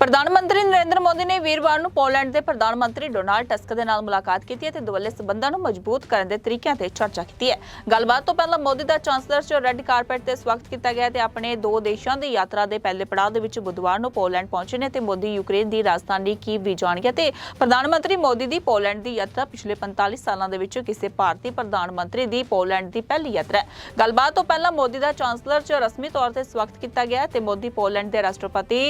ਪ੍ਰਧਾਨ ਮੰਤਰੀ ਨਰਿੰਦਰ ਮੋਦੀ ਨੇ ਵੀਰਵਾਰ ਨੂੰ ਪੋਲੈਂਡ ਦੇ ਪ੍ਰਧਾਨ ਮੰਤਰੀ ਡੋਨਾਲਡ ਟਸਕ ਦੇ ਨਾਲ ਮੁਲਾਕਾਤ ਕੀਤੀ ਹੈ ਤੇ ਦੁਵੱਲੇ ਸਬੰਧਾਂ ਨੂੰ ਮਜ਼ਬੂਤ ਕਰਨ ਦੇ ਤਰੀਕਿਆਂ ਤੇ ਚਰਚਾ ਕੀਤੀ ਹੈ। ਗੱਲਬਾਤ ਤੋਂ ਪਹਿਲਾਂ ਮੋਦੀ ਦਾ ਚਾਂਸਲਰ 'ਚ ਰੈੱਡ ਕਾਰਪੈਟ ਤੇ ਸਵਾਗਤ ਕੀਤਾ ਗਿਆ ਤੇ ਆਪਣੇ ਦੋ ਦੇਸ਼ਾਂ ਦੀ ਯਾਤਰਾ ਦੇ ਪਹਿਲੇ ਪੜਾਅ ਦੇ ਵਿੱਚ ਬੁੱਧਵਾਰ ਨੂੰ ਪੋਲੈਂਡ ਪਹੁੰਚੇ ਨੇ ਤੇ ਮੋਦੀ ਯੂਕਰੇਨ ਦੀ ਰਾਜਧਾਨੀ ਕੀਵ ਵੀ ਜਾਣਗੇ ਤੇ ਪ੍ਰਧਾਨ ਮੰਤਰੀ ਮੋਦੀ ਦੀ ਪੋਲੈਂਡ ਦੀ ਯਾਤਰਾ ਪਿਛਲੇ 45 ਸਾਲਾਂ ਦੇ ਵਿੱਚ ਕਿਸੇ ਭਾਰਤੀ ਪ੍ਰਧਾਨ ਮੰਤਰੀ ਦੀ ਪੋਲੈਂਡ ਦੀ ਪਹਿਲੀ ਯਾਤਰਾ ਹੈ। ਗੱਲਬਾਤ ਤੋਂ ਪਹਿਲਾਂ ਮੋਦੀ ਦਾ ਚਾਂਸਲਰ 'ਚ ਰਸਮੀ ਤੌਰ ਤੇ ਸਵਾਗਤ ਕੀਤਾ ਗਿਆ ਤੇ ਮੋਦੀ ਪੋਲੈਂਡ ਦੇ ਰਾਸ਼ਟਰਪਤੀ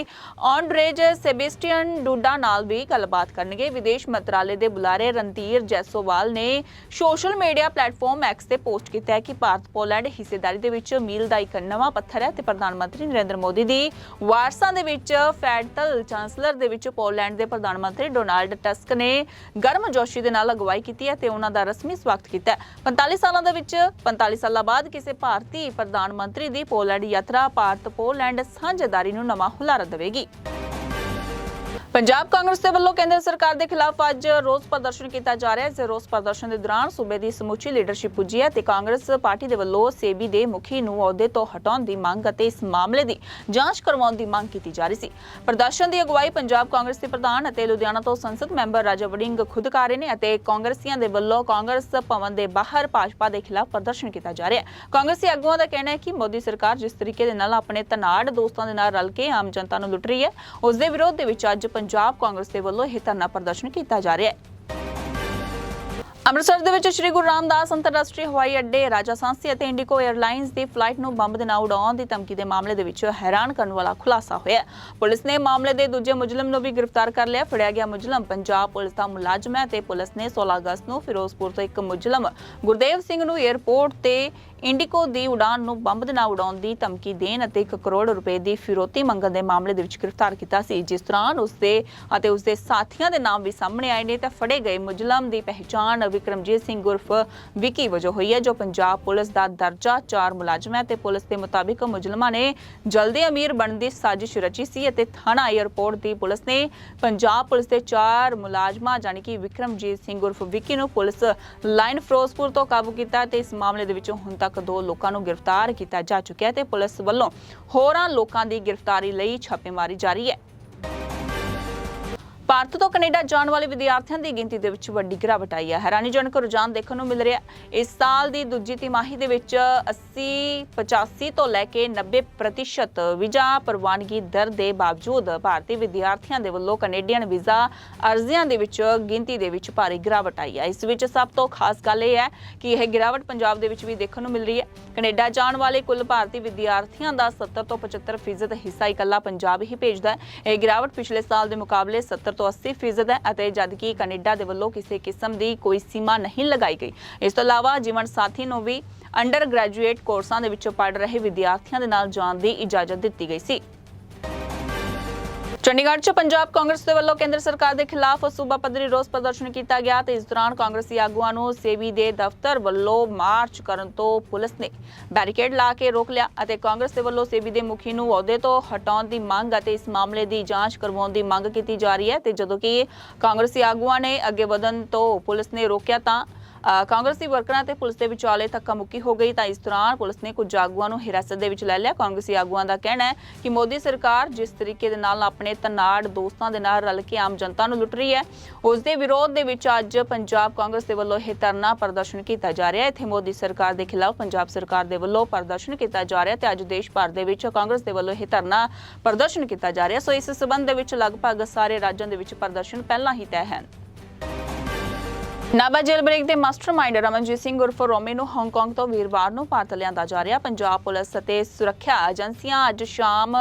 ਆਂਡਰੇਜ ਸੇਬੇਸਟੀਅਨ ਡੂਡਾ ਨਾਲ ਵੀ ਗੱਲਬਾਤ ਕਰਨਗੇ। ਵਿਦੇਸ਼ ਮੰਤਰਾਲੇ ਦੇ ਬੁਲਾਰੇ ਰਣਧੀਰ ਜੈਸੋਵਾਲ ਨੇ ਸੋਸ਼ਲ ਮੀਡੀਆ ਪਲੇਟਫਾਰਮ ਐਕਸ ਤੇ ਪੋਸਟ ਕੀਤਾ ਹੈ ਕਿ ਭਾਰਤ ਪੋਲੈਂਡ ਹਿੱਸੇਦਾਰੀ ਦੇ ਵਿੱਚ ਮੀਲ ਦਾ ਇੱਕ ਨਵਾਂ ਪੱਥਰ ਹੈ ਤੇ ਪ੍ਰਧਾਨ ਮੰਤਰੀ ਨਰਿੰਦਰ ਮੋਦੀ ਦੀ ਵਾਰਸਾ ਦੇ ਵਿੱਚ ਫੈਡਰਲ ਚਾਂਸਲਰ ਦੇ ਵਿੱਚ ਪੋਲੈਂਡ ਦੇ ਪ੍ਰਧਾਨ ਮੰਤਰੀ ਡੋਨਾਲਡ ਟਸਕ ਨੇ ਗਰਮਜੋਸ਼ੀ ਦੇ ਨਾਲ ਅਗਵਾਈ ਕੀਤੀ ਹੈ ਤੇ ਉਹਨਾਂ ਦਾ ਰਸਮੀ ਸਵਾਗਤ ਕੀਤਾ ਹੈ। 45 ਸਾਲਾਂ ਦੇ ਵਿੱਚ 45 ਸਾਲਾਂ ਬਾਅਦ ਕਿਸੇ ਭਾਰਤੀ ਪ੍ਰਧਾਨ ਮੰਤਰੀ ਦੀ ਪੋਲੈਂਡ ਯਾਤਰਾ ਭਾਰਤ ਪੋਲੈਂਡ ਸਾਂਝੇਦਾਰੀ ਨੂੰ ਨਵਾਂ ਹੁਲਾਰਾ ਦੇਵੇਗੀ। ਪੰਜਾਬ ਕਾਂਗਰਸ ਦੇ ਵੱਲੋਂ ਕੇਂਦਰ ਸਰਕਾਰ ਦੇ ਖਿਲਾਫ ਅੱਜ ਰੋਸ ਪ੍ਰਦਰਸ਼ਨ ਕੀਤਾ ਜਾ ਰਿਹਾ ਹੈ ਇਸ ਰੋਸ ਪ੍ਰਦਰਸ਼ਨ ਦੇ ਦੌਰਾਨ ਸੂਬੇ ਦੀ ਸਮੁੱਚੀ ਲੀਡਰਸ਼ਿਪ ਪੁੱਜੀ ਹੈ ਤੇ ਕਾਂਗਰਸ ਪਾਰਟੀ ਦੇ ਵੱਲੋਂ ਸੇਬੀ ਦੇ ਮੁਖੀ ਨੂੰ ਅਹੁਦੇ ਤੋਂ ਹਟਾਉਣ ਦੀ ਮੰਗ ਅਤੇ ਇਸ ਮਾਮਲੇ ਦੀ ਜਾਂਚ ਕਰਵਾਉਣ ਦੀ ਮੰਗ ਕੀਤੀ ਜਾ ਰਹੀ ਸੀ। ਪ੍ਰਦਰਸ਼ਨ ਦੀ ਅਗਵਾਈ ਪੰਜਾਬ ਕਾਂਗਰਸ ਦੇ ਪ੍ਰਧਾਨ ਅਤੇ ਲੁਧਿਆਣਾ ਤੋਂ ਸੰਸਦ ਮੈਂਬਰ ਰਾਜਾ ਵੜਿੰਗ ਖੁਦ ਕਰ ਰਹੇ ਨੇ ਅਤੇ ਕਾਂਗਰਸੀਆਂ ਦੇ ਵੱਲੋਂ ਕਾਂਗਰਸ ਭਵਨ ਦੇ ਬਾਹਰ ਭਾਜਪਾ ਦੇ ਖਿਲਾਫ ਪ੍ਰਦਰਸ਼ਨ ਕੀਤਾ ਜਾ ਰਿਹਾ ਹੈ। ਕਾਂਗਰਸੀ ਆਗੂਆਂ ਦਾ ਕਹਿਣਾ ਹੈ ਕਿ ਮੋਦੀ ਸਰਕਾਰ ਜਿਸ ਤਰੀਕੇ ਦੇ ਨਾਲ ਆਪਣੇ ਤਨਾੜ ਦੋਸਤਾਂ ਦੇ ਨਾਲ ਰਲ ਕੇ ਆਮ ਜਨਤਾ ਨੂੰ ਲੁੱਟ ਰਹੀ ਹੈ, ਉਸ ਦੇ ਵਿਰੋਧ ਦੇ ਵਿੱਚ ਅੱਜ ਪੰਜਾਬ ਕਾਂਗਰਸ ਦੇ ਵੱਲੋਂ ਇਹ ਧਰਨਾ ਪ੍ਰਦਰਸ਼ਨ ਕੀਤਾ ਜਾ ਰਿਹਾ ਹੈ। ਅੰਮ੍ਰਿਤਸਰ ਦੇ ਵਿੱਚ ਸ੍ਰੀ ਗੁਰੂ ਰਾਮਦਾਸ ਅੰਤਰਰਾਸ਼ਟਰੀ ਹਵਾਈ ਅੱਡੇ, ਰਾਜਾ ਸਾਂਸੀ ਅਤੇ ਇੰਡੀਗੋ 에ਅਰਲਾਈਨਸ ਦੀ ਫਲਾਈਟ ਨੂੰ ਬੰਬ ਦੇ ਨਾਲ ਉਡਾਉਣ ਦੀ ਧਮਕੀ ਦੇ ਮਾਮਲੇ ਦੇ ਵਿੱਚ ਹੈਰਾਨ ਕਰਨ ਵਾਲਾ ਖੁਲਾਸਾ ਹੋਇਆ ਪੁਲਿਸ ਨੇ ਮਾਮਲੇ ਦੇ ਦੂਜੇ ਮੁਜਰਮ ਨੂੰ ਵੀ ਗ੍ਰਿਫਤਾਰ ਕਰ ਲਿਆ। ਫੜਿਆ ਗਿਆ ਮੁਜਰਮ ਪੰਜਾਬ ਪੁਲਿਸ ਦਾ ਮੁਲਾਜ਼ਮ ਹੈ ਤੇ ਪੁਲਿਸ ਨੇ 16 ਅਗਸਤ ਨੂੰ ਫਿਰੋਜ਼ਪੁਰ ਤੋਂ ਇੱਕ ਮੁਜਰਮ ਗੁਰਦੇਵ ਸਿੰਘ ਨੂੰ 에ਅਰਪੋਰਟ ਤੇ ਇੰਡੀਕੋ ਦੀ ਉਡਾਨ ਨੂੰ ਬੰਬ ਦੇ ਨਾਲ ਉਡਾਉਣ ਦੀ ਧਮਕੀ ਦੇਣ ਅਤੇ 1 ਕਰੋੜ ਰੁਪਏ ਦੀ ਫਿਰੋਤੀ ਮੰਗਣ ਦੇ ਮਾਮਲੇ ਦੇ ਵਿੱਚ ਗ੍ਰਿਫਤਾਰ ਕੀਤਾ ਸੀ। ਜਿਸ ਦੌਰਾਨ ਉਸਦੇ ਅਤੇ ਉਸਦੇ ਸਾਥੀਆਂ ਦੇ ਨਾਮ ਵੀ ਸਾਹਮਣੇ ਆਏ ਨੇ ਤਾਂ ਫੜੇ ਗਏ ਮੁਜਰਮ ਦੀ ਪਹਿਚਾਣ ਵਿਕਰਮਜੀਤ ਸਿੰਘ ਉਰਫ ਵਿਕੀ ਵਜੋਂ ਹੋਈ ਹੈ, ਜੋ ਪੰਜਾਬ ਪੁਲਿਸ ਦਾ ਦਰਜਾ 4 ਮੁਲਾਜ਼ਮ ਹੈ ਤੇ ਪੁਲਿਸ ਦੇ ਮੁਤਾਬਿਕ ਮੁਜਰਮਾਂ ਨੇ ਜਲਦੀ ਅਮੀਰ ਬਣਨ ਦੀ ਸਾਜ਼ਿਸ਼ ਰਚੀ ਸੀ ਅਤੇ ਥਾਣਾ 에ਅਰਪੋਰਟ ਦੀ ਪੁਲਿਸ ਨੇ ਪੰਜਾਬ ਪੁਲਿਸ ਦੇ 4 ਮੁਲਾਜ਼ਮਾਂ ਜਾਨੀ ਕਿ ਵਿਕਰਮਜੀਤ ਸਿੰਘ ਉਰਫ ਵਿਕੀ ਨੂੰ ਪੁਲਿਸ ਲਾਈਨ ਫਿਰੋਜ਼ਪੁਰ ਤੋਂ ਕਾਬੂ ਕੀਤਾ ਤੇ ਇਸ ਮਾਮਲੇ ਦੇ ਵਿੱਚ ਹੁਣ ਤੱਕ ਦੋ ਲੋਕਾਂ ਨੂੰ ਗ੍ਰਿਫਤਾਰ ਕੀਤਾ ਜਾ ਚੁੱਕਿਆ ਹੈ ਤੇ ਪੁਲਿਸ ਵੱਲੋਂ ਹੋਰਾਂ ਲੋਕਾਂ ਦੀ ਗ੍ਰਿਫਤਾਰੀ ਲਈ ਛਾਪੇਮਾਰੀ ਜਾਰੀ ਹੈ। ਭਾਰਤ ਤੋਂ ਕੈਨੇਡਾ ਜਾਣ ਵਾਲੇ ਵਿਦਿਆਰਥੀਆਂ ਦੀ ਗਿਣਤੀ ਦੇ ਵਿੱਚ ਵੱਡੀ ਗਿਰਾਵਟ ਆਈ ਹੈ। ਹੈਰਾਨੀਜਨਕ ਰੁਝਾਨ ਦੇਖਣ ਨੂੰ ਮਿਲ ਰਿਹਾ ਇਸ ਸਾਲ ਦੀ ਦੂਜੀ ਤਿਮਾਹੀ ਦੇ ਵਿੱਚ 80 85 ਤੋਂ ਲੈ ਕੇ 90% ਵੀਜ਼ਾ ਪ੍ਰਵਾਨਗੀ ਦਰ ਦੇ ਬਾਵਜੂਦ ਭਾਰਤੀ ਵਿਦਿਆਰਥੀਆਂ ਦੇ ਵੱਲੋਂ ਕੈਨੇਡੀਅਨ ਵੀਜ਼ਾ ਅਰਜ਼ੀਆਂ ਦੇ ਵਿੱਚ ਗਿਣਤੀ ਦੇ ਵਿੱਚ ਭਾਰੀ ਗਿਰਾਵਟ ਆਈ ਹੈ। ਇਸ ਵਿੱਚ ਸਭ ਤੋਂ ਖਾਸ ਗੱਲ ਇਹ ਹੈ ਕਿ ਇਹ ਗਿਰਾਵਟ ਪੰਜਾਬ ਦੇ ਵਿੱਚ ਵੀ ਦੇਖਣ ਨੂੰ ਮਿਲ ਰਹੀ ਹੈ। ਕੈਨੇਡਾ ਜਾਣ ਵਾਲੇ ਕੁੱਲ ਭਾਰਤੀ ਵਿਦਿਆਰਥੀਆਂ ਦਾ 70 ਤੋਂ 75% ਹਿੱਸਾ ਇਕੱਲਾ ਪੰਜਾਬ ਹੀ ਭੇਜਦਾ ਹੈ। ਇਹ ਗਿਰਾਵਟ ਪਿਛਲੇ ਸਾਲ ਦੇ ਮੁਕਾਬਲੇ 70 ਤੋਂ 80 ਫੀਸਦ ਹੈ ਅਤੇ ਜਦਕਿ ਕੈਨੇਡਾ ਦੇ ਵੱਲੋਂ ਕਿਸੇ ਕਿਸਮ ਦੀ ਕੋਈ ਸੀਮਾ ਨਹੀਂ ਲਗਾਈ ਗਈ। ਇਸ ਤੋਂ ਇਲਾਵਾ ਜੀਵਨ ਸਾਥੀ ਨੂੰ ਵੀ ਅੰਡਰ ਗ੍ਰੈਜੂਏਟ ਕੋਰਸਾਂ ਦੇ ਵਿੱਚ ਪੜ੍ਹ ਰਹੇ ਵਿਦਿਆਰਥੀਆਂ ਦੇ ਨਾਲ ਜਾਣ ਦੀ ਇਜਾਜ਼ਤ ਦਿੱਤੀ ਗਈ ਸੀ। ਚੰਡੀਗੜ੍ਹ 'ਚ ਪੰਜਾਬ ਕਾਂਗਰਸ ਦੇ ਵੱਲੋਂ ਕੇਂਦਰ ਸਰਕਾਰ ਦੇ ਖਿਲਾਫ ਸੂਬਾ ਪੱਧਰੀ ਰੋਸ ਪ੍ਰਦਰਸ਼ਨ ਕੀਤਾ ਗਿਆ ਤੇ ਇਸ ਦੌਰਾਨ ਕਾਂਗਰਸੀ ਆਗੂਆਂ ਨੂੰ ਸੇਵੀ ਦੇ ਦਫ਼ਤਰ ਵੱਲੋਂ ਮਾਰਚ ਕਰਨ ਤੋਂ ਪੁਲਿਸ ਨੇ ਬੈਰੀਕੇਡ ਲਾ ਕੇ ਰੋਕ ਲਿਆ ਅਤੇ ਕਾਂਗਰਸ ਦੇ ਵੱਲੋਂ ਸੇਬੀ ਦੇ ਮੁਖੀ ਨੂੰ ਅਹੁਦੇ ਤੋਂ ਹਟਾਉਣ ਦੀ ਮੰਗ ਅਤੇ ਇਸ ਮਾਮਲੇ ਦੀ ਜਾਂਚ ਕਰਵਾਉਣ ਦੀ ਮੰਗ ਕੀਤੀ ਜਾ ਰਹੀ ਹੈ ਤੇ ਜਦੋਂ ਕਿ ਕਾਂਗਰਸੀ ਆਗੂਆਂ ਨੇ ਅੱਗੇ ਵਧਣ ਤੋਂ ਪੁਲਿਸ ਨੇ ਰੋਕਿਆ ਤਾਂ ਕਾਂਗਰਸੀ ਵਰਕਰਾਂ ਤੇ ਪੁਲਿਸ ਦੇ ਵਿਚਾਲੇ ਧੱਕਾ ਮੁੱਕੀ ਹੋ ਗਈ ਤਾਂ ਇਸ ਦੌਰਾਨ ਪੁਲਿਸ ਨੇ ਕੁਝ ਆਗੂਆਂ ਨੂੰ ਹਿਰਾਸਤ ਦੇ ਵਿੱਚ ਲੈ ਲਿਆ। ਕਾਂਗਰਸੀ ਆਗੂਆਂ ਦਾ ਕਹਿਣਾ ਹੈ ਕਿ ਮੋਦੀ ਸਰਕਾਰ ਜਿਸ ਤਰੀਕੇ ਦੇ ਨਾਲ ਆਪਣੇ ਤਨਾੜ ਦੋਸਤਾਂ ਦੇ ਨਾਲ ਰਲ ਕੇ ਆਮ ਜਨਤਾ ਨੂੰ ਲੁੱਟ ਰਹੀ ਹੈ, ਉਸ ਦੇ ਵਿਰੋਧ ਦੇ ਵਿੱਚ ਅੱਜ ਪੰਜਾਬ ਕਾਂਗਰਸ ਦੇ ਵੱਲੋਂ ਇਹ ਧਰਨਾ ਪ੍ਰਦਰਸ਼ਨ ਕੀਤਾ ਜਾ ਰਿਹਾ ਹੈ। ਇੱਥੇ ਮੋਦੀ ਸਰਕਾਰ ਦੇ ਖਿਲਾਫ ਪੰਜਾਬ ਸਰਕਾਰ ਦੇ ਵੱਲੋਂ ਪ੍ਰਦਰਸ਼ਨ ਕੀਤਾ ਜਾ ਰਿਹਾ ਤੇ ਅੱਜ ਦੇਸ਼ ਭਰ ਦੇ ਵਿੱਚ ਕਾਂਗਰਸ ਦੇ ਵੱਲੋਂ ਇਹ ਧਰਨਾ ਪ੍ਰਦਰਸ਼ਨ ਕੀਤਾ ਜਾ ਰਿਹਾ। ਸੋ ਇਸ ਸਬੰਧ ਦੇ ਵਿੱਚ ਲਗਭਗ ਸਾਰੇ ਰਾਜਾਂ ਦੇ ਵਿੱਚ ਪ੍ਰਦਰਸ਼ਨ ਪਹਿਲਾਂ ਹੀ ਤੈਅ ਹਨ। ਨਾਬਾ ਜੇਲ੍ਹ ਬ੍ਰੇਕ ਦੇ ਮਾਸਟਰਮਾਈਂਡ ਰਮਨਜੀਤ ਸਿੰਘ ਉਰਫ ਰੋਮੀ ਨੂੰ ਹਾਂਗਕਾਂਗ ਤੋਂ ਵੀਰਵਾਰ ਨੂੰ ਭਾਰਤ ਲਿਆਂਦਾ ਜਾ ਰਿਹਾ। ਪੰਜਾਬ ਪੁਲਿਸ ਅਤੇ ਸੁਰੱਖਿਆ ਏਜੰਸੀਆਂ ਅੱਜ ਸ਼ਾਮ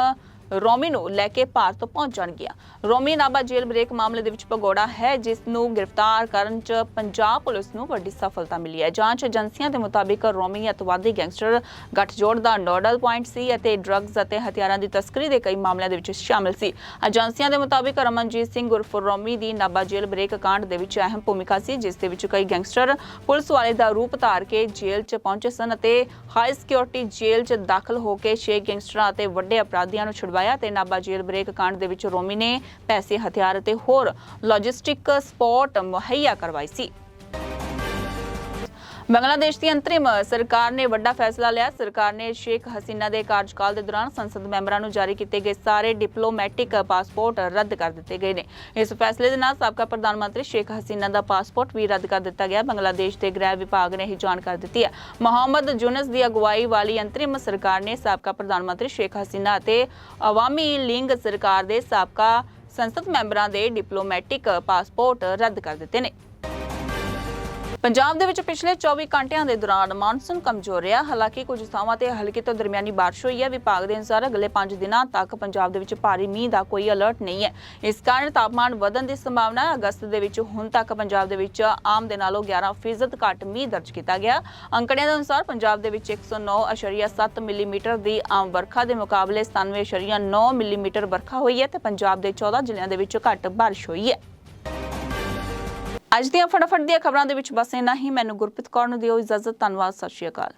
ਰੋਮੀ ਨੂੰ ਲੈ ਕੇ ਭਾਰਤ ਪਹੁੰਚ ਜਾਣਗੀਆਂ ਰੋਮੀ ਨਾਬਾ ਜੇਲ੍ਹ ਬ੍ਰੇਕ ਮਾਮਲੇ ਦੇ ਵਿੱਚ ਭਗੌੜਾ ਹੈ, ਜਿਸ ਨੂੰ ਗ੍ਰਿਫਤਾਰ ਕਰਨ 'ਚ ਪੰਜਾਬ ਪੁਲਿਸ ਨੂੰ ਵੱਡੀ ਸਫਲਤਾ ਮਿਲੀ ਹੈ। ਜਾਂਚ ਏਜੰਸੀਆਂ ਦੇ ਮੁਤਾਬਿਕ ਰੋਮੀ ਅਤਵਾਦੀ ਗੈਂਗਸਟਰ ਗੱਠਜੋੜ ਦਾ ਨੋਡਲ ਪੁਆਇੰਟ ਸੀ ਅਤੇ ਡਰੱਗਸ ਅਤੇ ਹਥਿਆਰਾਂ ਦੀ ਤਸਕਰੀ ਦੇ ਕਈ ਮਾਮਲਿਆਂ ਦੇ ਵਿੱਚ ਸ਼ਾਮਿਲ ਸੀ। ਏਜੰਸੀਆਂ ਦੇ ਮੁਤਾਬਿਕ ਰਮਨਜੀਤ ਸਿੰਘ ਉਰਫ ਰੋਮੀ ਦੀ ਨਾਬਾ ਜੇਲ੍ਹ ਬ੍ਰੇਕ ਕਾਂਡ ਦੇ ਵਿੱਚ ਅਹਿਮ ਭੂਮਿਕਾ ਸੀ, ਜਿਸ ਦੇ ਵਿੱਚ ਕਈ ਗੈਂਗਸਟਰ ਪੁਲਿਸ ਵਾਲੇ ਦਾ ਰੂਪ ਧਾਰ ਕੇ ਜੇਲ੍ਹ 'ਚ ਪਹੁੰਚੇ ਸਨ ਅਤੇ ਹਾਈ ਸਿਕਿਉਰਿਟੀ ਜੇਲ੍ਹ 'ਚ ਦਾਖਲ ਹੋ ਕੇ ਛੇ ਗੈਂਗਸਟਰਾਂ ਅਤੇ ਵੱਡੇ ਅਪਰਾਧੀਆਂ ਨੂੰ ਛੁਡਵਾ ਛੁਡਵਾਇਆ ਤੇ ਨਾਬਾ ਜੇਲ੍ਹ ਬ੍ਰੇਕ ਕਾਂਡ ਦੇ ਵਿੱਚ ਰੋਮੀ ਨੇ ਪੈਸੇ ਹਥਿਆਰ ਅਤੇ ਹੋਰ ਲੌਜਿਸਟਿਕ ਸਪੋਰਟ ਮੁਹੱਈਆ ਕਰਵਾਈ ਸੀ। ਬੰਗਲਾਦੇਸ਼ ਦੀ ਅੰਤਰਿਮ ਸਰਕਾਰ ਨੇ ਵੱਡਾ ਫੈਸਲਾ ਲਿਆ। ਸਰਕਾਰ ਨੇ ਸ਼ੇਖ ਹਸੀਨਾ ਦੇ ਕਾਰਜਕਾਲ ਦੇ ਦੌਰਾਨ ਸੰਸਦ ਮੈਂਬਰਾਂ ਨੂੰ ਜਾਰੀ ਕੀਤੇ ਗਏ ਸਾਰੇ ਡਿਪਲੋਮੈਟਿਕ ਪਾਸਪੋਰਟ ਰੱਦ ਕਰ ਦਿੱਤੇ ਗਏ ਨੇ। ਇਸ ਫੈਸਲੇ ਦੇ ਨਾਲ ਸਾਬਕਾ ਪ੍ਰਧਾਨ ਮੰਤਰੀ ਸ਼ੇਖ ਹਸੀਨਾ ਦਾ ਪਾਸਪੋਰਟ ਵੀ ਰੱਦ ਕਰ ਦਿੱਤਾ ਗਿਆ। ਬੰਗਲਾਦੇਸ਼ ਦੇ ਗ੍ਰਹਿ ਵਿਭਾਗ ਨੇ ਇਹ ਜਾਣਕਾਰੀ ਦਿੱਤੀ ਹੈ। ਮੁਹੰਮਦ ਜੁਨਸ ਦੀ ਅਗਵਾਈ ਵਾਲੀ ਅੰਤਰਿਮ ਸਰਕਾਰ ਨੇ ਸਾਬਕਾ ਪ੍ਰਧਾਨ ਮੰਤਰੀ ਸ਼ੇਖ ਹਸੀਨਾ ਅਤੇ ਅਵਾਮੀ ਲੀਗ ਸਰਕਾਰ ਦੇ ਸਾਬਕਾ ਸੰਸਦ ਮੈਂਬਰਾਂ ਦੇ ਡਿਪਲੋਮੈਟਿਕ ਪਾਸਪੋਰਟ ਰੱਦ ਕਰ ਦਿੱਤੇ ਨੇ। ਪੰਜਾਬ ਦੇ ਵਿੱਚ ਪਿਛਲੇ 24 ਘੰਟਿਆਂ ਦੇ ਦੌਰਾਨ ਮੌਨਸੂਨ ਕਮਜ਼ੋਰ ਰਿਹਾ। ਹਾਲਾਂਕਿ ਕੁਝ ਥਾਵਾਂ ਤੇ ਹਲਕੀ ਤੋਂ ਦਰਮਿਆਨੀ ਬਾਰਿਸ਼ ਹੋਈ ਹੈ। ਵਿਭਾਗ ਦੇ ਅਨੁਸਾਰ ਅਗਲੇ 5 ਦਿਨਾਂ ਤੱਕ ਪੰਜਾਬ ਦੇ ਵਿੱਚ ਭਾਰੀ ਮੀਂਹ ਦਾ ਕੋਈ ਅਲਰਟ ਨਹੀਂ ਹੈ। ਇਸ ਕਾਰਨ ਤਾਪਮਾਨ ਵਧਣ ਦੀ ਸੰਭਾਵਨਾ ਹੈ। ਅਗਸਤ ਦੇ ਵਿੱਚ ਹੁਣ ਤੱਕ ਪੰਜਾਬ ਦੇ ਵਿੱਚ ਆਮ ਦੇ ਨਾਲੋਂ 11% ਘੱਟ ਮੀਂਹ ਦਰਜ ਕੀਤਾ ਗਿਆ। ਅੰਕੜਿਆਂ ਦੇ ਅਨੁਸਾਰ ਪੰਜਾਬ ਦੇ ਵਿੱਚ 109.7 ਮਿਲੀਮੀਟਰ ਦੀ ਆਮ ਵਰਖਾ ਦੇ ਮੁਕਾਬਲੇ 97.9 ਮਿਲੀਮੀਟਰ ਵਰਖਾ ਹੋਈ ਹੈ ਤੇ ਪੰਜਾਬ ਦੇ 14 ਜ਼ਿਲ੍ਹਿਆਂ ਦੇ ਵਿੱਚ ਘੱਟ ਬਾਰਿਸ਼ ਹੋਈ ਹੈ। ਅੱਜ ਦੀਆਂ ਫਟਾਫਟ ਦੀਆਂ ਖਬਰਾਂ ਦੇ ਵਿੱਚ ਬਸ ਇੰਨਾ ਹੀ। ਮੈਨੂੰ ਗੁਰਪ੍ਰੀਤ ਕੌਰ ਨੂੰ ਦਿਓ ਇਜਾਜ਼ਤ। ਧੰਨਵਾਦ, ਸਤਿ ਸ਼੍ਰੀ ਅਕਾਲ।